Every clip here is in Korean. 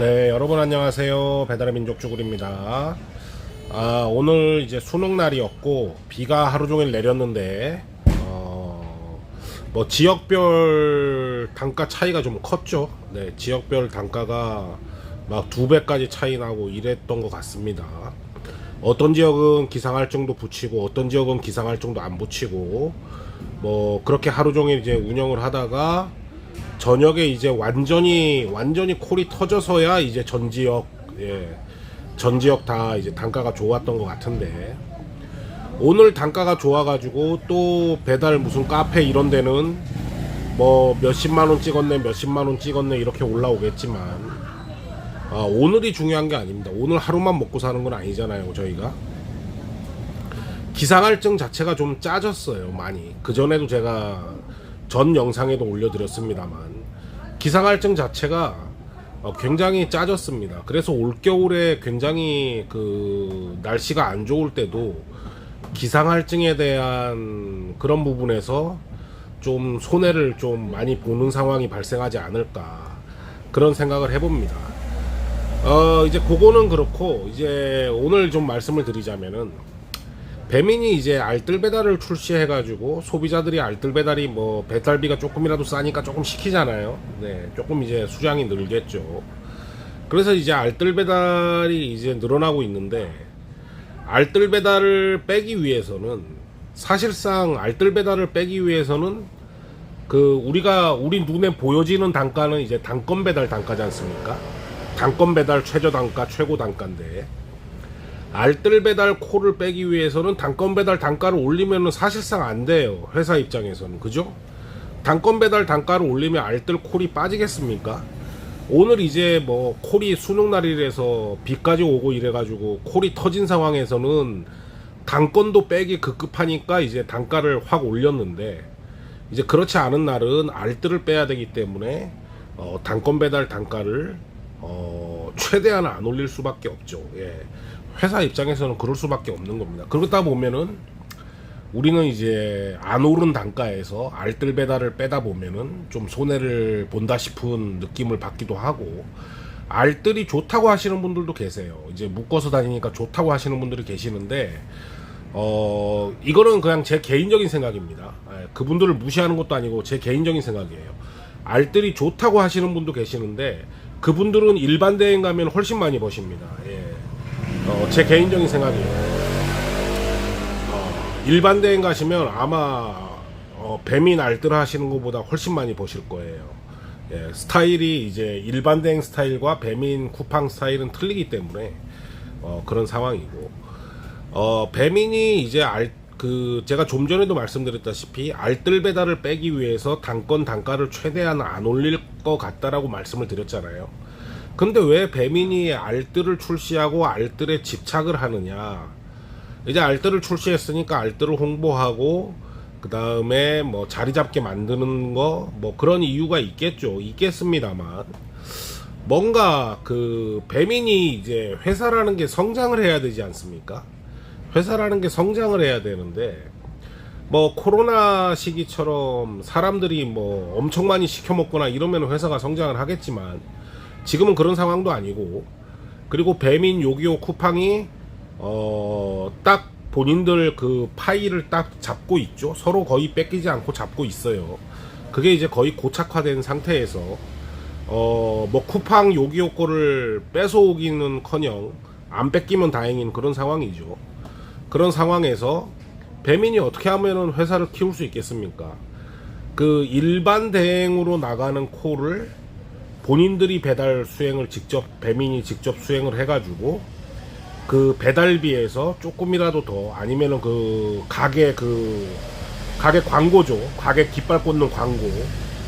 네, 여러분 안녕하세요. 배달의 민족 쭈구리입니다. 아, 오늘 이제 수능 날이었고 비가 하루 종일 내렸는데 어, 뭐 지역별 단가 차이가 좀 컸죠. 네, 지역별 단가가 막 두 배까지 차이 나고 이랬던 것 같습니다. 어떤 지역은 기상할증도 붙이고 어떤 지역은 기상할증도 안 붙이고 뭐 그렇게 하루 종일 이제 운영을 하다가 저녁에 이제 완전히 완전히 콜이 터져서야 이제 전 지역 예, 전 지역 다 이제 단가가 좋았던 것 같은데. 오늘 단가가 좋아가지고 또 배달 무슨 카페 이런 데는 뭐 몇십만 원 찍었네 몇십만 원 찍었네 이렇게 올라오겠지만 아, 오늘이 중요한 게 아닙니다. 오늘 하루만 먹고 사는 건 아니잖아요 저희가. 기상할증 자체가 좀 짜졌어요 많이. 그 전에도 제가 전 영상에도 올려드렸습니다만 기상할증 자체가 어, 굉장히 짜졌습니다. 그래서 올겨울에 굉장히 그 날씨가 안 좋을 때도 기상할증에 대한 그런 부분에서 좀 손해를 좀 많이 보는 상황이 발생하지 않을까 그런 생각을 해봅니다. 어 이제 그거는 그렇고 이제 오늘 좀 말씀을 드리자면은 배민이 이제 알뜰 배달을 출시해가지고 소비자들이 알뜰 배달이 뭐 배달비가 조금이라도 싸니까 조금 시키잖아요. 네, 조금 이제 수량이 늘겠죠. 그래서 이제 알뜰 배달이 이제 늘어나고 있는데 알뜰 배달을 빼기 위해서는 사실상 알뜰 배달을 빼기 위해서는 그 우리가 우리 눈에 보여지는 단가는 이제 단건 배달 단가지 않습니까? 단건 배달 최저 단가 최고 단가인데 알뜰 배달 콜을 빼기 위해서는 단건 배달 단가를 올리면 사실상 안 돼요. 회사 입장에서는. 그죠? 단건 배달 단가를 올리면 알뜰 콜이 빠지겠습니까? 오늘 이제 뭐 콜이 수능 날이라서 비까지 오고 이래가지고 콜이 터진 상황에서는 단건도 빼기 급급하니까 이제 단가를 확 올렸는데 이제 그렇지 않은 날은 알뜰을 빼야 되기 때문에 어, 단건 배달 단가를 어, 최대한 안 올릴 수밖에 없죠. 예. 회사 입장에서는 그럴 수밖에 없는 겁니다. 그러다 보면은 우리는 이제 안 오른 단가에서 알뜰 배달을 빼다 보면은 좀 손해를 본다 싶은 느낌을 받기도 하고 알뜰이 좋다고 하시는 분들도 계세요. 이제 묶어서 다니니까 좋다고 하시는 분들이 계시는데 어 이거는 그냥 제 개인적인 생각입니다. 예, 그분들을 무시하는 것도 아니고 제 개인적인 생각이에요. 알뜰이 좋다고 하시는 분도 계시는데 그분들은 일반 대행 가면 훨씬 많이 버십니다. 예. 어, 제 개인적인 생각이에요. 어, 일반 대행 가시면 아마 어, 배민 알뜰 하시는 것보다 훨씬 많이 버실 거예요. 예, 스타일이 이제 일반 대행 스타일과 배민 쿠팡 스타일은 틀리기 때문에 어, 그런 상황이고 어, 배민이 이제 알, 그 제가 좀 전에도 말씀드렸다시피 알뜰 배달을 빼기 위해서 단건 단가를 최대한 안 올릴 것 같다라고 말씀을 드렸잖아요. 근데 왜 배민이 알뜰을 출시하고 알뜰에 집착을 하느냐? 이제 알뜰을 출시했으니까 알뜰을 홍보하고 그 다음에 뭐 자리 잡게 만드는 거 뭐 그런 이유가 있겠죠. 있겠습니다만 뭔가 그 배민이 이제 회사라는 게 성장을 해야 되지 않습니까? 회사라는 게 성장을 해야 되는데 뭐 코로나 시기처럼 사람들이 뭐 엄청 많이 시켜 먹거나 이러면 회사가 성장을 하겠지만 지금은 그런 상황도 아니고. 그리고 배민 요기요 쿠팡이 어 딱 본인들 그 파일을 딱 잡고 있죠. 서로 거의 뺏기지 않고 잡고 있어요. 그게 이제 거의 고착화된 상태에서 어 뭐 쿠팡 요기요 거를 뺏어오기는커녕 안 뺏기면 다행인 그런 상황이죠. 그런 상황에서 배민이 어떻게 하면은 회사를 키울 수 있겠습니까? 그 일반 대행으로 나가는 콜을 본인들이 배달 수행을 직접 배민이 직접 수행을 해가지고 그 배달비에서 조금이라도 더 아니면은 그 가게 그 가게 광고죠. 가게 깃발 꽂는 광고.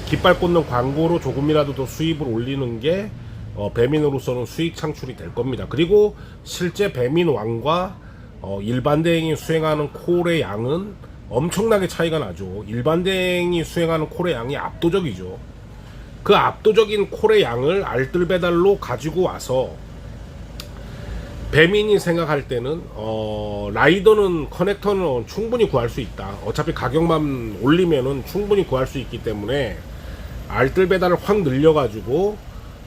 깃발 꽂는 광고로 조금이라도 더 수입을 올리는 게 어, 배민으로서는 수익 창출이 될 겁니다. 그리고 실제 배민 왕과 어, 일반 대행이 수행하는 콜의 양은 엄청나게 차이가 나죠. 일반 대행이 수행하는 콜의 양이 압도적이죠 그 압도적인 콜의 양을 알뜰 배달로 가지고 와서 배민이 생각할 때는 어, 라이더는 커넥터는 충분히 구할 수 있다. 어차피 가격만 올리면은 충분히 구할 수 있기 때문에 알뜰 배달을 확 늘려가지고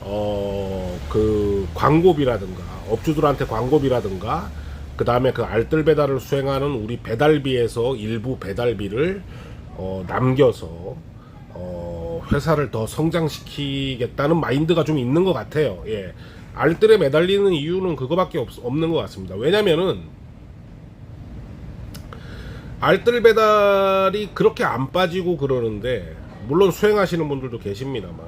어, 그 광고비라든가 업주들한테 광고비라든가 그 다음에 그 알뜰 배달을 수행하는 우리 배달비에서 일부 배달비를 어, 남겨서 어, 회사를 더 성장시키겠다는 마인드가 좀 있는 것 같아요. 예. 알뜰에 매달리는 이유는 그거밖에 없, 없는 것 같습니다. 왜냐면은 알뜰 배달이 그렇게 안 빠지고 그러는데 물론 수행하시는 분들도 계십니다만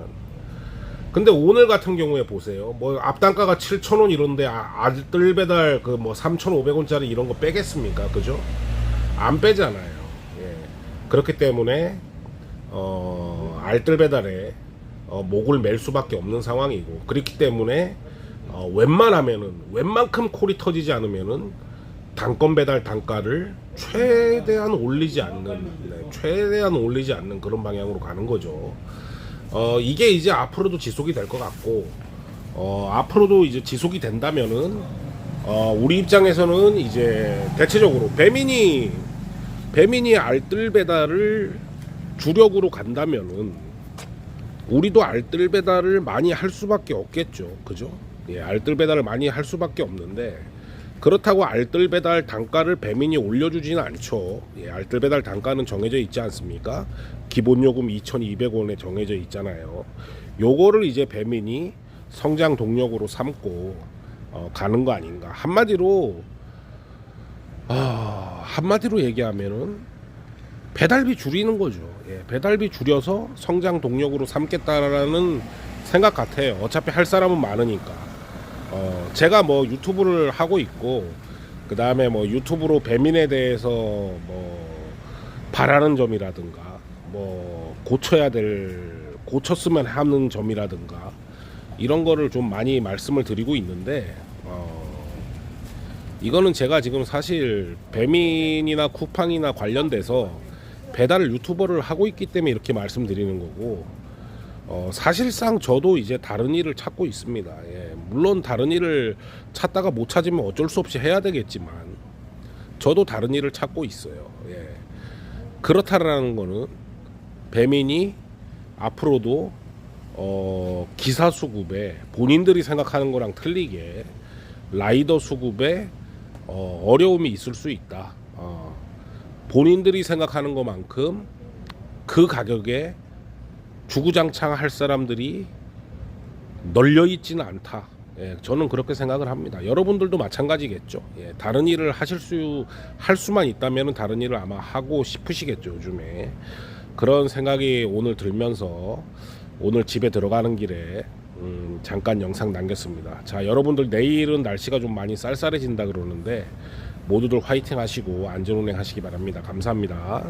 근데 오늘 같은 경우에 보세요 뭐 앞단가가 7,000원 이런데 아- 알뜰 배달 그 뭐 3,500원짜리 이런 거 빼겠습니까 그죠 안 빼잖아요 예. 그렇기 때문에 어 알뜰 배달에 어, 목을 맬 수밖에 없는 상황이고 그렇기 때문에 어, 웬만하면은 웬만큼 콜이 터지지 않으면은 단건 배달 단가를 최대한 올리지 않는 네, 최대한 올리지 않는 그런 방향으로 가는 거죠. 어 이게 이제 앞으로도 지속이 될 것 같고 어 앞으로도 이제 지속이 된다면은 어 우리 입장에서는 이제 대체적으로 배민이 배민이 알뜰 배달을 주력으로 간다면은 우리도 알뜰 배달을 많이 할 수밖에 없겠죠. 그죠? 예, 알뜰 배달을 많이 할 수밖에 없는데 그렇다고 알뜰 배달 단가를 배민이 올려주지는 않죠. 예, 알뜰 배달 단가는 정해져 있지 않습니까? 기본 요금 2,200원에 정해져 있잖아요. 요거를 이제 배민이 성장 동력으로 삼고 어, 가는 거 아닌가. 한마디로 아, 한마디로 얘기하면은 배달비 줄이는 거죠. 예, 배달비 줄여서 성장 동력으로 삼겠다라는 생각 같아요. 어차피 할 사람은 많으니까. 어, 제가 뭐 유튜브를 하고 있고 그 다음에 뭐 유튜브로 배민에 대해서 뭐 바라는 점이라든가 뭐 고쳐야 될 고쳤으면 하는 점이라든가 이런 거를 좀 많이 말씀을 드리고 있는데 어, 이거는 제가 지금 사실 배민이나 쿠팡이나 관련돼서 배달을 유튜버를 하고 있기 때문에 이렇게 말씀드리는 거고 어, 사실상 저도 이제 다른 일을 찾고 있습니다. 예, 물론 다른 일을 찾다가 못 찾으면 어쩔 수 없이 해야 되겠지만 저도 다른 일을 찾고 있어요. 예. 그렇다라는 거는 배민이 앞으로도 어, 기사 수급에 본인들이 생각하는 거랑 틀리게 라이더 수급에 어, 어려움이 있을 수 있다. 어, 본인들이 생각하는 것만큼 그 가격에 주구장창 할 사람들이 널려 있지는 않다. 예, 저는 그렇게 생각을 합니다. 여러분들도 마찬가지겠죠. 예, 다른 일을 하실 수, 할 수만 있다면 다른 일을 아마 하고 싶으시겠죠, 요즘에. 그런 생각이 오늘 들면서 오늘 집에 들어가는 길에 음, 잠깐 영상 남겼습니다. 자, 여러분들 내일은 날씨가 좀 많이 쌀쌀해진다 그러는데 모두들 화이팅 하시고 안전운행 하시기 바랍니다. 감사합니다.